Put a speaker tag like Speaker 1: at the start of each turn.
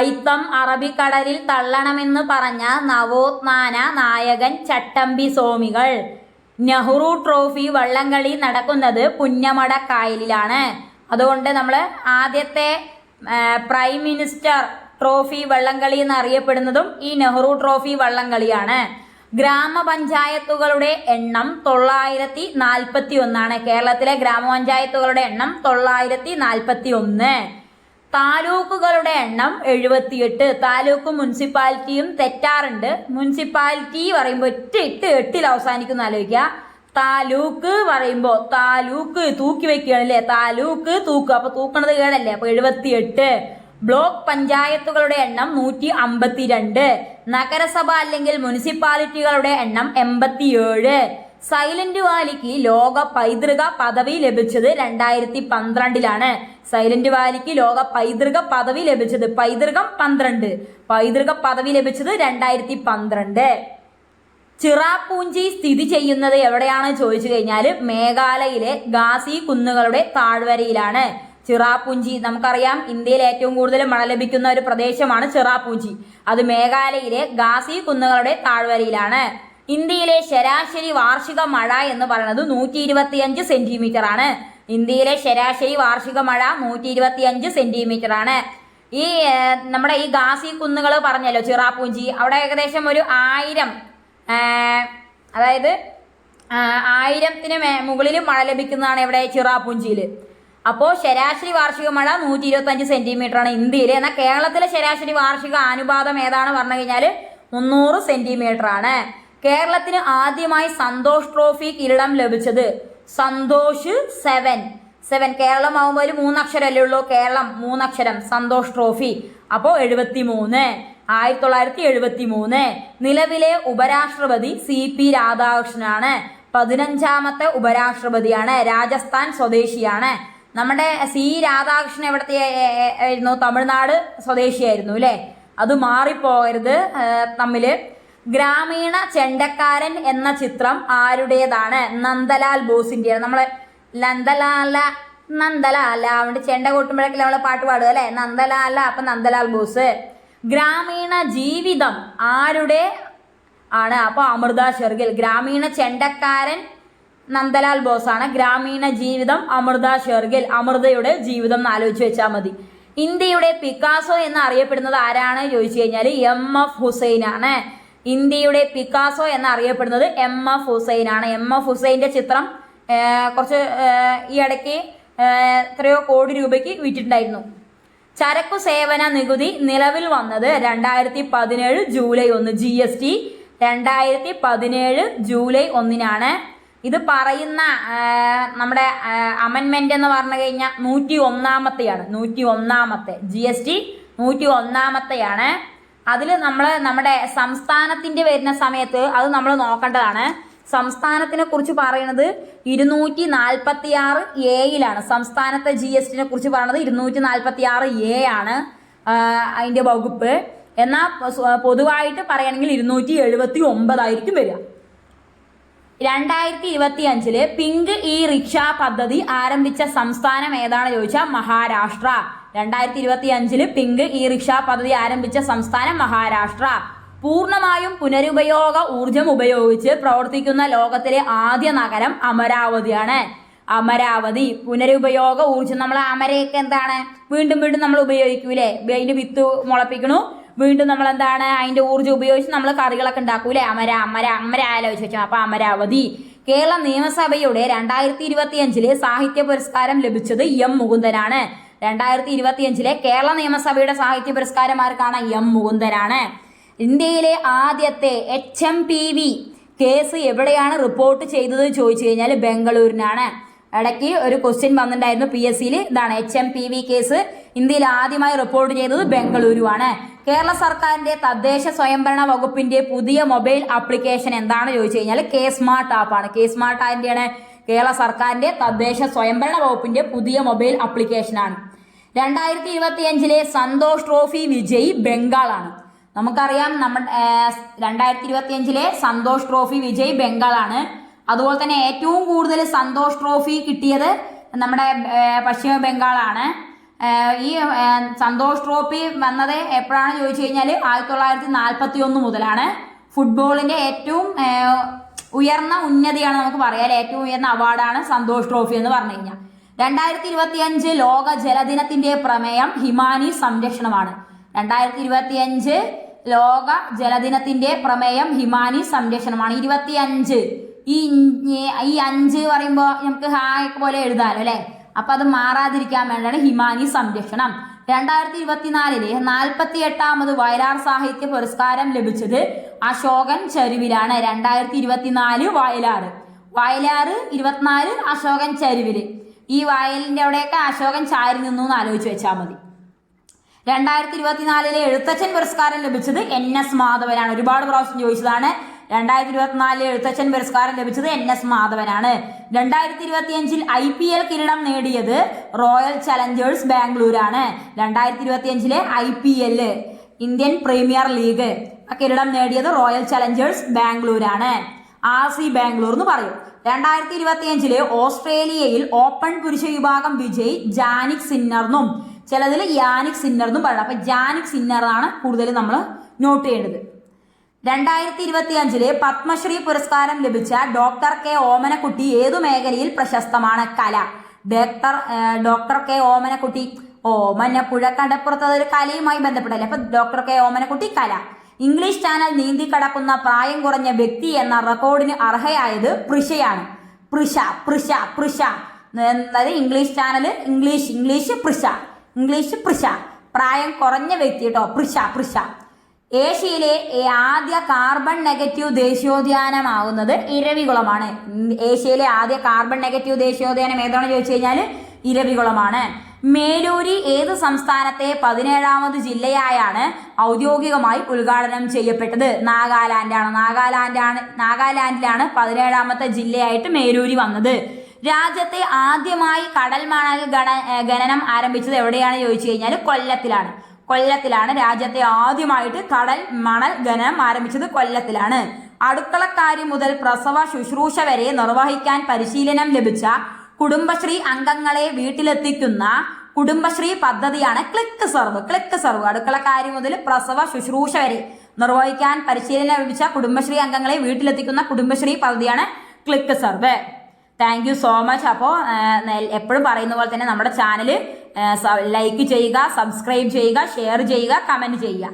Speaker 1: ഐത്തം അറബിക്കടലിൽ തള്ളണമെന്ന് പറഞ്ഞ നവോത്ഥാന നായകൻ ചട്ടമ്പി സ്വാമികൾ. നെഹ്റു ട്രോഫി വള്ളംകളി നടക്കുന്നത് പുന്നമട കായലിലാണ്. അതുകൊണ്ട് നമ്മൾ ആദ്യത്തെ പ്രൈം മിനിസ്റ്റർ ട്രോഫി വള്ളംകളി എന്നറിയപ്പെടുന്നതും ഈ നെഹ്റു ട്രോഫി വള്ളംകളിയാണ്. ഗ്രാമപഞ്ചായത്തുകളുടെ എണ്ണം തൊള്ളായിരത്തി നാൽപ്പത്തി ഒന്നാണ് കേരളത്തിലെ ഗ്രാമപഞ്ചായത്തുകളുടെ എണ്ണം തൊള്ളായിരത്തി നാൽപ്പത്തി ഒന്ന് താലൂക്കുകളുടെ എണ്ണം എഴുപത്തിയെട്ട്. താലൂക്ക് മുനിസിപ്പാലിറ്റിയും തെറ്റാറുണ്ട്. മുനിസിപ്പാലിറ്റി പറയുമ്പോൾ എട്ട് എട്ട് എട്ടിൽ അവസാനിക്കുന്ന ആലോചിക്കുക. താലൂക്ക് പറയുമ്പോൾ താലൂക്ക് തൂക്കി വെക്കുകയാണ് അല്ലേ താലൂക്ക് തൂക്കുക. അപ്പൊ തൂക്കണത് കേടല്ലേ? അപ്പൊ എഴുപത്തിയെട്ട്. ബ്ലോക്ക് പഞ്ചായത്തുകളുടെ എണ്ണം നൂറ്റി അമ്പത്തിരണ്ട് നഗരസഭ അല്ലെങ്കിൽ മുനിസിപ്പാലിറ്റികളുടെ എണ്ണം എൺപത്തിയേഴ്. സൈലന്റ് വാലിക്ക് ലോക പൈതൃക പദവി ലഭിച്ചത് രണ്ടായിരത്തി പന്ത്രണ്ടിലാണ്. സൈലന്റ് വാലിക്ക് ലോക പൈതൃക പദവി ലഭിച്ചത് പൈതൃകം പന്ത്രണ്ട്. പൈതൃക പദവി ലഭിച്ചത് രണ്ടായിരത്തി പന്ത്രണ്ട്. ചിറാപൂഞ്ചി സ്ഥിതി ചെയ്യുന്നത് എവിടെയാണ് ചോദിച്ചു കഴിഞ്ഞാൽ മേഘാലയയിലെ ഗാസി കുന്നുകളുടെ താഴ്വരയിലാണ്. ചിറാപൂഞ്ചി നമുക്കറിയാം ഇന്ത്യയിൽ ഏറ്റവും കൂടുതൽ മഴ ലഭിക്കുന്ന ഒരു പ്രദേശമാണ് ചിറാപൂഞ്ചി. അത് മേഘാലയയിലെ ഗാസി കുന്നുകളുടെ താഴ്വരയിലാണ്. ഇന്ത്യയിലെ ശരാശരി വാർഷിക മഴ എന്ന് പറയുന്നത് നൂറ്റി ഇരുപത്തിയഞ്ച് സെന്റിമീറ്റർ ആണ് ഇന്ത്യയിലെ ശരാശരി വാർഷിക മഴ നൂറ്റി ഇരുപത്തിയഞ്ച് സെന്റിമീറ്റർ ആണ് ഈ നമ്മുടെ ഈ ഗാസി കുന്നുകൾ പറഞ്ഞല്ലോ ചിറാപ്പൂഞ്ചി അവിടെ ഏകദേശം ഒരു ആയിരം അതായത് ആയിരത്തിന് മുകളിൽ മഴ ലഭിക്കുന്നതാണ് ഇവിടെ ചിറാപ്പൂഞ്ചിയിൽ അപ്പോൾ ശരാശരി വാർഷിക മഴ നൂറ്റി ഇരുപത്തഞ്ച് സെന്റിമീറ്റർ ആണ് ഇന്ത്യയിൽ എന്നാൽ കേരളത്തിലെ ശരാശരി വാർഷിക അനുപാതം ഏതാണ്? പറഞ്ഞു കഴിഞ്ഞാൽ മുന്നൂറ് സെന്റിമീറ്റർ ആണ് കേരളത്തിന് ആദ്യമായി സന്തോഷ് ട്രോഫി കിരീടം ലഭിച്ചത് സന്തോഷ് സെവൻ. സെവൻ കേരളം മൂന്നക്ഷരല്ലേ ഒരു ഉള്ളൂ. കേരളം മൂന്നക്ഷരം സന്തോഷ് ട്രോഫി. അപ്പോൾ എഴുപത്തി മൂന്ന് ആയിരത്തി തൊള്ളായിരത്തി എഴുപത്തി മൂന്ന് നിലവിലെ ഉപരാഷ്ട്രപതി സി പി രാധാകൃഷ്ണനാണ്. പതിനഞ്ചാമത്തെ ഉപരാഷ്ട്രപതിയാണ്. രാജസ്ഥാൻ സ്വദേശിയാണ്. നമ്മുടെ സി രാധാകൃഷ്ണൻ എവിടത്തെ ആയിരുന്നു? തമിഴ്നാട് സ്വദേശിയായിരുന്നു അല്ലേ? അത് മാറിപ്പോകരുത്. തമ്മിൽ ഗ്രാമീണ ചെണ്ടക്കാരൻ എന്ന ചിത്രം ആരുടേതാണ്? നന്ദലാൽ ബോസിന്റെ നമ്മളെ നന്ദലാല നന്ദലാല അവിടെ ചെണ്ട കൊട്ടുമ്പോഴൊക്കെ നമ്മൾ പാട്ട് പാടുക അല്ലെ? നന്ദലാല അപ്പൊ നന്ദലാൽ ബോസ്. ഗ്രാമീണ ജീവിതം ആരുടെ ആണ്? അപ്പൊ അമൃത ഷെർഗിൽ. ഗ്രാമീണ ചെണ്ടക്കാരൻ നന്ദലാൽ ബോസ് ആണ് ഗ്രാമീണ ജീവിതം അമൃത ഷെർഗിൽ. അമൃതയുടെ ജീവിതം എന്ന് ആലോചിച്ച് വെച്ചാൽ മതി. ഇന്ത്യയുടെ പിക്കാസോ എന്ന് അറിയപ്പെടുന്നത് ആരാണ്? ചോദിച്ചു കഴിഞ്ഞാൽ എം എഫ് ഹുസൈൻ ആണ് ഇന്ത്യയുടെ പിക്കാസോ എന്ന് അറിയപ്പെടുന്നത് എം എഫ് ഹുസൈൻ ആണ് എം എഫ് ഹുസൈന്റെ ചിത്രം കുറച്ച് ഈ ഇടയ്ക്ക് എത്രയോ കോടി രൂപയ്ക്ക് വിറ്റിട്ടുണ്ടായിരുന്നു. ചരക്കു സേവന നികുതി നിലവിൽ വന്നത് രണ്ടായിരത്തി പതിനേഴ് ജൂലൈ ഒന്ന് ജി എസ് ടി. രണ്ടായിരത്തി പതിനേഴ് ജൂലൈ ഒന്നിനാണ്. ഇത് പറയുന്ന നമ്മുടെ അമൻമെന്റ് എന്ന് പറഞ്ഞു കഴിഞ്ഞാൽ നൂറ്റി ഒന്നാമത്തെയാണ് നൂറ്റി ഒന്നാമത്തെ ജി എസ് ടി നൂറ്റി ഒന്നാമത്തെയാണ് അതിൽ നമ്മൾ നമ്മുടെ സംസ്ഥാനത്തിന്റെ വരുന്ന സമയത്ത് അത് നമ്മൾ നോക്കേണ്ടതാണ്. സംസ്ഥാനത്തിനെ കുറിച്ച് പറയുന്നത് ഇരുന്നൂറ്റി നാൽപ്പത്തി ആറ് എയിലാണ് സംസ്ഥാനത്തെ ജി എസ് ടിനെ കുറിച്ച് പറയുന്നത് ഇരുന്നൂറ്റി നാൽപ്പത്തി ആറ് എ ആണ് അതിന്റെ വകുപ്പ്. എന്നാൽ പൊതുവായിട്ട് പറയുകയാണെങ്കിൽ ഇരുന്നൂറ്റി എഴുപത്തി ഒമ്പതായിരിക്കും വരിക. രണ്ടായിരത്തി ഇരുപത്തി അഞ്ചിൽ പിങ്ക് ഇ റിക്ഷ പദ്ധതി ആരംഭിച്ച സംസ്ഥാനം ഏതാണ് ചോദിച്ചാൽ മഹാരാഷ്ട്ര. രണ്ടായിരത്തി ഇരുപത്തി അഞ്ചിൽ പിങ്ക് ഇ റിക്ഷ പദ്ധതി ആരംഭിച്ച സംസ്ഥാനം മഹാരാഷ്ട്ര. പൂർണമായും പുനരുപയോഗ ഊർജം ഉപയോഗിച്ച് പ്രവർത്തിക്കുന്ന ലോകത്തിലെ ആദ്യ നഗരം അമരാവതിയാണ്. അമരാവതി. പുനരുപയോഗ ഊർജം നമ്മൾ അമരയൊക്കെ എന്താണ്? വീണ്ടും വീണ്ടും നമ്മൾ ഉപയോഗിക്കൂലേ? അതിന്റെ വിത്ത് മുളപ്പിക്കണു. വീണ്ടും നമ്മൾ എന്താണ്? അതിന്റെ ഊർജം ഉപയോഗിച്ച് നമ്മൾ കറികളൊക്കെ ഉണ്ടാക്കൂലേ? അമര അമര അമര ആലോചിച്ച്. വെച്ചാൽ അപ്പൊ അമരാവതി. കേരള നിയമസഭയുടെ രണ്ടായിരത്തി ഇരുപത്തി അഞ്ചിലെ സാഹിത്യ പുരസ്കാരം ലഭിച്ചത് എം മുകുന്ദനാണ്. രണ്ടായിരത്തി ഇരുപത്തി അഞ്ചിലെ കേരള നിയമസഭയുടെ സാഹിത്യ പുരസ്കാരം ആർക്കാണ് എം മുകുന്ദനാണ്. ഇന്ത്യയിലെ ആദ്യത്തെ H M P V case എവിടെയാണ് റിപ്പോർട്ട് ചെയ്തത് ചോദിച്ചു കഴിഞ്ഞാൽ ബംഗളൂരിനാണ്. ഇടയ്ക്ക് ഒരു ക്വസ്റ്റ്യൻ വന്നിട്ടുണ്ടായിരുന്നു പി എസ് സിയിൽ ഇതാണ് H M P V case. ഇന്ത്യയിൽ ആദ്യമായി റിപ്പോർട്ട് ചെയ്തത് ബംഗളൂരുവാണ്. കേരള സർക്കാരിന്റെ തദ്ദേശ സ്വയംഭരണ വകുപ്പിന്റെ പുതിയ മൊബൈൽ ആപ്ലിക്കേഷൻ എന്താണ് ചോദിച്ചു കഴിഞ്ഞാൽ കെ സ്മാർട്ട് ആപ്പാണ് കെ സ്മാർട്ട് ആന്റെയാണ് കേരള സർക്കാരിന്റെ തദ്ദേശ സ്വയംഭരണ വകുപ്പിന്റെ പുതിയ മൊബൈൽ ആപ്ലിക്കേഷനാണ് രണ്ടായിരത്തി ഇരുപത്തി അഞ്ചിലെ സന്തോഷ് ട്രോഫി വിജയി ബംഗാളാണ്. നമുക്കറിയാം നമ്മൾ രണ്ടായിരത്തി ഇരുപത്തി അഞ്ചിലെ സന്തോഷ് ട്രോഫി വിജയ് ബംഗാളാണ്. അതുപോലെ തന്നെ ഏറ്റവും കൂടുതൽ സന്തോഷ് ട്രോഫി കിട്ടിയത് നമ്മുടെ പശ്ചിമ ബംഗാളാണ്. ഈ സന്തോഷ് ട്രോഫി വന്നത് എപ്പോഴാണ് ചോദിച്ചു കഴിഞ്ഞാൽ ആയിരത്തി തൊള്ളായിരത്തി നാൽപ്പത്തി ഒന്ന് മുതലാണ്. ഫുട്ബോളിന്റെ ഏറ്റവും ഉയർന്ന ഉന്നതിയാണ് നമുക്ക് പറയാം. ഏറ്റവും ഉയർന്ന അവാർഡാണ് സന്തോഷ് ട്രോഫി എന്ന് പറഞ്ഞു കഴിഞ്ഞാൽ. രണ്ടായിരത്തി ഇരുപത്തി അഞ്ച് ലോക ജലദിനത്തിന്റെ പ്രമേയം ഹിമാനി സംരക്ഷണമാണ്. രണ്ടായിരത്തി ഇരുപത്തി അഞ്ച് ലോക ജലദിനത്തിന്റെ പ്രമേയം ഹിമാനി സംരക്ഷണമാണ്. ഇരുപത്തി അഞ്ച് ഈ ഈ അഞ്ച് പറയുമ്പോൾ നമുക്ക് ഹായ് പോലെ എഴുതാലോ അല്ലെ? അപ്പൊ അത് മാറാതിരിക്കാൻ വേണ്ടിയാണ് ഹിമാനി സംരക്ഷണം. രണ്ടായിരത്തി ഇരുപത്തിനാലിൽ നാൽപ്പത്തി എട്ടാമത് വയലാർ സാഹിത്യ പുരസ്കാരം ലഭിച്ചത് അശോകൻ ചരുവിലാണ്. രണ്ടായിരത്തി ഇരുപത്തിനാല് വയലാർ വയലാറ് ഇരുപത്തിനാല് അശോകൻ ചരുവിൽ. ഈ വയലിന്റെ അവിടെയൊക്കെ അശോകൻ ചാരി നിന്നു എന്ന് ആലോചിച്ച് വെച്ചാൽ മതി. രണ്ടായിരത്തി ഇരുപത്തിനാലിലെ എഴുത്തച്ഛൻ പുരസ്കാരം ലഭിച്ചത് എൻ എസ് മാധവനാണ്. ഒരുപാട് പ്രാവശ്യം ചോദിച്ചതാണ് രണ്ടായിരത്തി ഇരുപത്തിനാലിലെ എഴുത്തച്ഛൻ പുരസ്കാരം ലഭിച്ചത് എൻ എസ് മാധവനാണ്. രണ്ടായിരത്തി ഇരുപത്തിയഞ്ചിൽ ഐ പി എൽ കിരീടം നേടിയത് റോയൽ ചലഞ്ചേഴ്സ് ബാംഗ്ലൂരാണ്. രണ്ടായിരത്തി ഇരുപത്തിയഞ്ചിലെ I P L Indian premier league കിരീടം നേടിയത് റോയൽ ചലഞ്ചേഴ്സ് ബാംഗ്ലൂരാണ്. ആർ സി ബാംഗ്ലൂർ എന്ന് പറയും. രണ്ടായിരത്തി ഇരുപത്തിയഞ്ചിൽ ഓസ്ട്രേലിയയിൽ ഓപ്പൺ പുരുഷ വിഭാഗം വിജയ് ജാനിക് സിന്നർന്നും. ചിലതിൽ യാനിക് സിന്നർ എന്നും പറയണം അപ്പൊ ജാനിക് സിന്നറാണ് കൂടുതൽ നമ്മൾ നോട്ട് ചെയ്യേണ്ടത്. രണ്ടായിരത്തി ഇരുപത്തി അഞ്ചിൽ പത്മശ്രീ പുരസ്കാരം ലഭിച്ച ഡോക്ടർ കെ ഓമനക്കുട്ടി ഏതു മേഖലയിൽ പ്രശസ്തമാണ്? കല. Doctor doctor K Omanakutty. Omanappuzha കടപ്പുറത്ത് അതൊരു കലയുമായി ബന്ധപ്പെട്ടല്ലേ അപ്പൊ ഡോക്ടർ കെ ഓമനക്കുട്ടി കല. ഇംഗ്ലീഷ് ചാനൽ നീന്തി കടക്കുന്ന പ്രായം കുറഞ്ഞ വ്യക്തി എന്ന റെക്കോർഡിന് അർഹയായത് പ്രിഷയാണ് പ്രിഷ പ്രിഷ പ്രിഷ അതായത് ഇംഗ്ലീഷ് ചാനൽ ഇംഗ്ലീഷ് ഇംഗ്ലീഷ് പ്രിഷ ഇംഗ്ലീഷ് പ്രിഷ പ്രായം കുറഞ്ഞ വ്യക്തി കേട്ടോ പ്രിഷ പ്രിഷ ഏഷ്യയിലെ ആദ്യ കാർബൺ നെഗറ്റീവ് ദേശീയോദ്യാനമാകുന്നത് ഇരവികുളമാണ്. ഏഷ്യയിലെ ആദ്യ കാർബൺ നെഗറ്റീവ് ദേശീയോദ്യാനം ഏതാണെന്ന് ചോദിച്ചു കഴിഞ്ഞാൽ ഇരവികുളമാണ്. മേലൂരി ഏത് സംസ്ഥാനത്തെ പതിനേഴാമത് ജില്ലയായാണ് ഔദ്യോഗികമായി ഉദ്ഘാടനം ചെയ്യപ്പെട്ടത്? നാഗാലാൻഡാണ്. നാഗാലാൻഡാണ് നാഗാലാൻഡിലാണ് പതിനേഴാമത്തെ ജില്ലയായിട്ട് മേലൂരി വന്നത്. രാജ്യത്തെ ആദ്യമായി കടൽ മണൽ ഗണ ഖനനം ആരംഭിച്ചത് എവിടെയാണ് ചോദിച്ചു കഴിഞ്ഞാൽ കൊല്ലത്തിലാണ്. കൊല്ലത്തിലാണ് രാജ്യത്തെ ആദ്യമായിട്ട് കടൽ മണൽ ഖനനം ആരംഭിച്ചത് കൊല്ലത്തിലാണ്. അടുക്കളക്കാരി മുതൽ പ്രസവ ശുശ്രൂഷ വരെ നിർവഹിക്കാൻ പരിശീലനം ലഭിച്ച കുടുംബശ്രീ അംഗങ്ങളെ വീട്ടിലെത്തിക്കുന്ന കുടുംബശ്രീ പദ്ധതിയാണ് ക്ലിക്ക് സർവ്. Click serve. അടുക്കള കാര്യം മുതൽ പ്രസവ ശുശ്രൂഷ വരെ. നിർവഹിക്കാൻ പരിശീലനം ലഭിച്ച കുടുംബശ്രീ അംഗങ്ങളെ വീട്ടിലെത്തിക്കുന്ന കുടുംബശ്രീ പദ്ധതിയാണ് click serve. Thank you so much അപ്പോൾ എപ്പോഴും പറയുന്ന പോലെ തന്നെ നമ്മുടെ ചാനൽ ലൈക്ക് ചെയ്യുക സബ്സ്ക്രൈബ് ചെയ്യുക ഷെയർ ചെയ്യുക കമന്റ് ചെയ്യുക.